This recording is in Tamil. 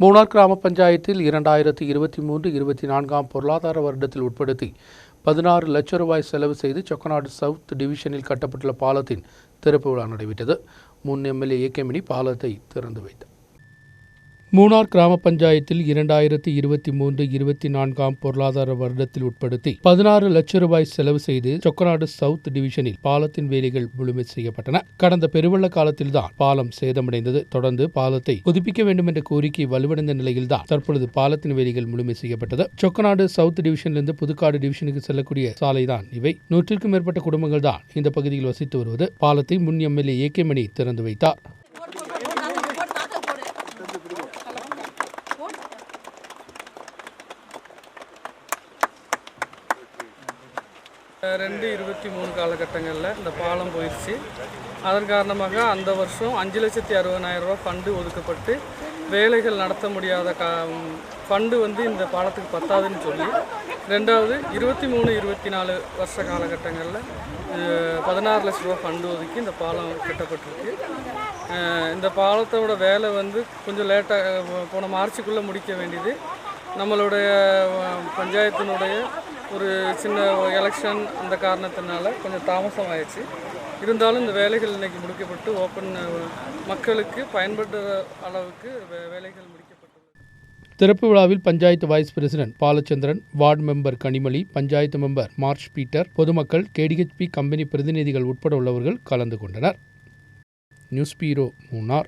மூணார் கிராம பஞ்சாயத்தில் இரண்டாயிரத்தி இருபத்தி மூன்று இருபத்தி நான்காம் பொருளாதார வருடத்தில் உட்படுத்தி பதினாறு லட்ச ரூபாய் செலவு செய்து சொக்கநாடு சவுத் டிவிஷனில் கட்டப்பட்டுள்ள பாலத்தின் திறப்பு விழா நடைபெற்றது. முன் எம்எல்ஏ ஏகேமணி பாலத்தை திறந்து வைத்தார். மூணார் கிராம பஞ்சாயத்தில் இரண்டாயிரத்தி இருபத்தி மூன்று இருபத்தி நான்காம் பொருளாதார வருடத்தில் உட்படுத்தி பதினாறு லட்சம் ரூபாய் செலவு செய்து சொக்கநாடு சவுத் டிவிஷனில் பாலத்தின் வேலைகள் முழுமை செய்யப்பட்டன. கடந்த பெருவள்ள காலத்தில்தான் பாலம் சேதமடைந்தது. தொடர்ந்து பாலத்தை புதுப்பிக்க வேண்டும் என்ற கோரிக்கை வலுவடைந்த நிலையில்தான் தற்பொழுது பாலத்தின் வேலைகள் முழுமை செய்யப்பட்டது. சொக்கநாடு சவுத் டிவிஷனிலிருந்து புதுக்காடு டிவிஷனுக்கு செல்லக்கூடிய சாலைதான் இவை. நூற்றிற்கும் மேற்பட்ட குடும்பங்கள் தான் இந்த பகுதியில் வசித்து வருவது. பாலத்தை முன் எம்எல்ஏ ஏ கே மணி திறந்து வைத்தார். ரெண்டு இருபத்தி மூணு காலகட்டங்களில் இந்த பாலம் போயிடுச்சு அதன் காரணமாக அந்த வருஷம் அஞ்சு லட்சத்தி அறுபதாயிரம் ரூபா ஃபண்டு ஒதுக்கப்பட்டு வேலைகள் நடத்த முடியாத கா ஃபண்டு வந்து இந்த பாலத்துக்கு பத்தாதுன்னு சொல்லி ரெண்டாவது இருபத்தி மூணு இருபத்தி நாலு வருஷ காலகட்டங்களில் பதினாறு லட்ச ரூபா ஃபண்டு ஒதுக்கி இந்த பாலம் கட்டப்பட்டிருக்கு. இந்த பாலத்தோட வேலை வந்து கொஞ்சம் லேட்டாக போன மார்ச்சுக்குள்ளே முடிக்க வேண்டியது. நம்மளுடைய பஞ்சாயத்தினுடைய ஒரு சின்ன எலெக்ஷன் அந்த காரணத்தினால கொஞ்சம் தாமசம் ஆயிடுச்சு இருந்தாலும் இந்த வேலைகள் இன்னைக்கு முடிக்கப்பட்டு ஓப்பன் மக்களுக்கு பயன்படுற அளவுக்கு வே- வேலைகள் முடிக்கப்பட்டுள்ளது. திறப்பு விழாவில் panchayat vice president Balachandran ward member Kanimozhi panchayat member March Peter பொதுமக்கள் கேடிஹெச்பி கம்பெனி பிரதிநிதிகள் உட்பட உள்ளவர்கள் கலந்து கொண்டனர். News bureau Munnar.